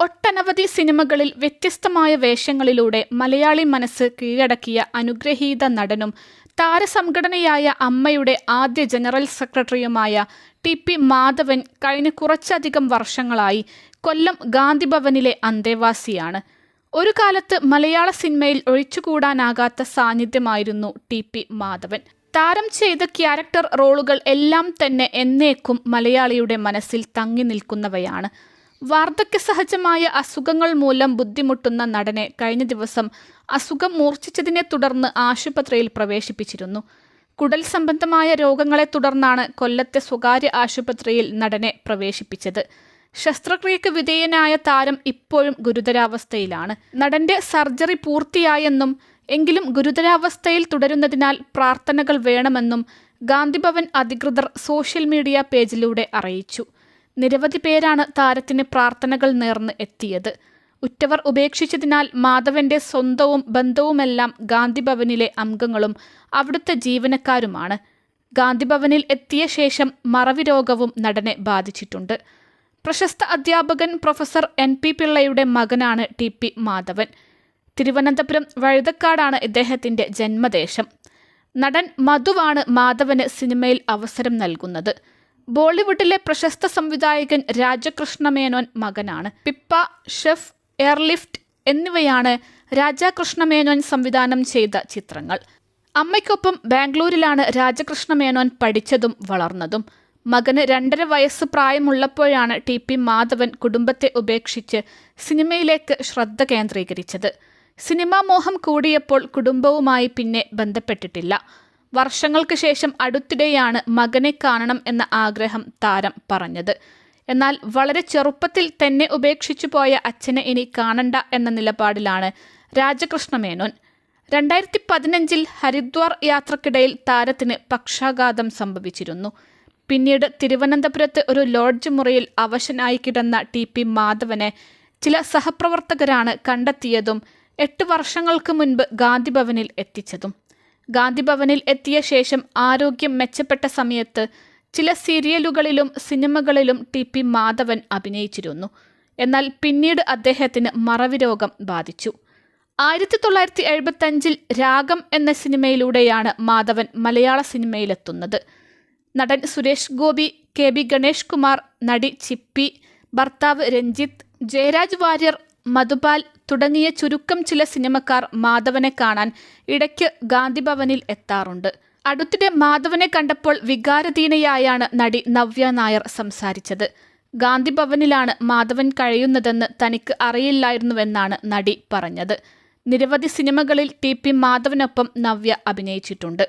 ഒട്ടനവധി സിനിമകളിൽ വ്യത്യസ്തമായ വേഷങ്ങളിലൂടെ മലയാളി മനസ്സ് കീഴടക്കിയ അനുഗ്രഹീത നടനും താരസംഘടനയായ അമ്മയുടെ ആദ്യ ജനറൽ സെക്രട്ടറിയുമായ ടി പി മാധവൻ കഴിഞ്ഞ കുറച്ചധികം വർഷങ്ങളായി കൊല്ലം ഗാന്ധിഭവനിലെ അന്തേവാസിയാണ്. ഒരു കാലത്ത് മലയാള സിനിമയിൽ ഒഴിച്ചുകൂടാനാകാത്ത സാന്നിധ്യമായിരുന്നു ടി പി മാധവൻ. താരം ചെയ്ത ക്യാരക്ടർ റോളുകൾ എല്ലാം തന്നെ എന്നേക്കും മലയാളിയുടെ മനസ്സിൽ തങ്ങി നിൽക്കുന്നവയാണ്. വാർദ്ധക്യ സഹജമായ അസുഖങ്ങൾ മൂലം ബുദ്ധിമുട്ടുന്ന നടനെ കഴിഞ്ഞ ദിവസം അസുഖം മൂർച്ഛിച്ചതിനെ തുടർന്ന് ആശുപത്രിയിൽ പ്രവേശിപ്പിച്ചിരുന്നു. കുടൽ സംബന്ധമായ രോഗങ്ങളെ തുടർന്നാണ് കൊല്ലത്തെ സ്വകാര്യ ആശുപത്രിയിൽ നടനെ പ്രവേശിപ്പിച്ചത്. ശസ്ത്രക്രിയക്ക് വിധേയനായ താരം ഇപ്പോഴും ഗുരുതരാവസ്ഥയിലാണ്. നടന്റെ സർജറി പൂർത്തിയായെന്നും എങ്കിലും ഗുരുതരാവസ്ഥയിൽ തുടരുന്നതിനാൽ പ്രാർത്ഥനകൾ വേണമെന്നും ഗാന്ധിഭവൻ അധികൃതർ സോഷ്യൽ മീഡിയ പേജിലൂടെ അറിയിച്ചു. നിരവധി പേരാണ് താരത്തിന് പ്രാർത്ഥനകൾ നേർന്ന് എത്തിയത്. ഉറ്റവർ ഉപേക്ഷിച്ചതിനാൽ മാധവന്റെ സ്വന്തവും ബന്ധവുമെല്ലാം ഗാന്ധിഭവനിലെ അംഗങ്ങളും അവിടുത്തെ ജീവനക്കാരുമാണ്. ഗാന്ധിഭവനിൽ എത്തിയ ശേഷം മറവി രോഗവും നടനെ ബാധിച്ചിട്ടുണ്ട്. പ്രശസ്ത അധ്യാപകൻ പ്രൊഫസർ എൻ പി പിള്ളയുടെ മകനാണ് ടി പി മാധവൻ. തിരുവനന്തപുരം വഴുതക്കാടാണ് ഇദ്ദേഹത്തിന്റെ ജന്മദേശം. നടൻ മധുവാണ് മാധവന് സിനിമയിൽ അവസരം നൽകുന്നത്. ബോളിവുഡിലെ പ്രശസ്ത സംവിധായകൻ രാജകൃഷ്ണ മേനോൻ മകനാണ്. പിപ്പ ഷെഫ് എയർലിഫ്റ്റ് എന്നിവയാണ് രാജാകൃഷ്ണ മേനോൻ സംവിധാനം ചെയ്ത ചിത്രങ്ങൾ. അമ്മയ്ക്കൊപ്പം ബാംഗ്ലൂരിലാണ് രാജകൃഷ്ണ മേനോൻ പഠിച്ചതും വളർന്നതും. മകന് രണ്ടര വയസ്സ് പ്രായമുള്ളപ്പോഴാണ് ടി പി മാധവൻ കുടുംബത്തെ ഉപേക്ഷിച്ച് സിനിമയിലേക്ക് ശ്രദ്ധ കേന്ദ്രീകരിച്ചത്. സിനിമാ മോഹം കൂടിയപ്പോൾ കുടുംബവുമായി പിന്നെ ബന്ധപ്പെട്ടിട്ടില്ല. വർഷങ്ങൾക്ക് ശേഷം അടുത്തിടെയാണ് മകനെ കാണണം എന്ന ആഗ്രഹം താരം പറഞ്ഞത്. എന്നാൽ വളരെ ചെറുപ്പത്തിൽ തന്നെ ഉപേക്ഷിച്ചു പോയ അച്ഛനെ ഇനി കാണണ്ട എന്ന നിലപാടിലാണ് രാജകൃഷ്ണ മേനോൻ. രണ്ടായിരത്തി പതിനഞ്ചിൽ ഹരിദ്വാർ യാത്രക്കിടയിൽ താരത്തിന് പക്ഷാഘാതം സംഭവിച്ചിരുന്നു. പിന്നീട് തിരുവനന്തപുരത്ത് ഒരു ലോഡ്ജ് മുറിയിൽ അവശനായി കിടന്ന ടി പി മാധവനെ ചില സഹപ്രവർത്തകരാണ് കണ്ടെത്തിയതും എട്ട് വർഷങ്ങൾക്ക് മുൻപ് ഗാന്ധിഭവനിൽ എത്തിച്ചതും. ഗാന്ധിഭവനിൽ എത്തിയ ശേഷം ആരോഗ്യം മെച്ചപ്പെട്ട സമയത്ത് ചില സീരിയലുകളിലും സിനിമകളിലും ടി പി മാധവൻ അഭിനയിച്ചിരുന്നു. എന്നാൽ പിന്നീട് അദ്ദേഹത്തിന് മറവി രോഗം ബാധിച്ചു. ആയിരത്തി തൊള്ളായിരത്തി എഴുപത്തഞ്ചിൽ രാഗം എന്ന സിനിമയിലൂടെയാണ് മാധവൻ മലയാള സിനിമയിലെത്തുന്നത്. നടൻ സുരേഷ് ഗോപി കെ ബി ഗണേഷ് കുമാർ നടി ചിപ്പി ഭർത്താവ് രഞ്ജിത്ത് ജയരാജ് വാര്യർ മധുപാൽ തുടങ്ങിയ ചുരുക്കം ചില സിനിമക്കാർ മാധവനെ കാണാൻ ഇടയ്ക്ക് ഗാന്ധിഭവനിൽ എത്താറുണ്ട്. അടുത്തിടെ മാധവനെ കണ്ടപ്പോൾ വികാരധീനയായാണ് നടി നവ്യ നായർ സംസാരിച്ചത്. ഗാന്ധിഭവനിലാണ് മാധവൻ കഴിയുന്നതെന്ന് തനിക്ക് അറിയില്ലായിരുന്നുവെന്നാണ് നടി പറഞ്ഞത്. നിരവധി സിനിമകളിൽ ടി പി മാധവനൊപ്പം നവ്യ അഭിനയിച്ചിട്ടുണ്ട്.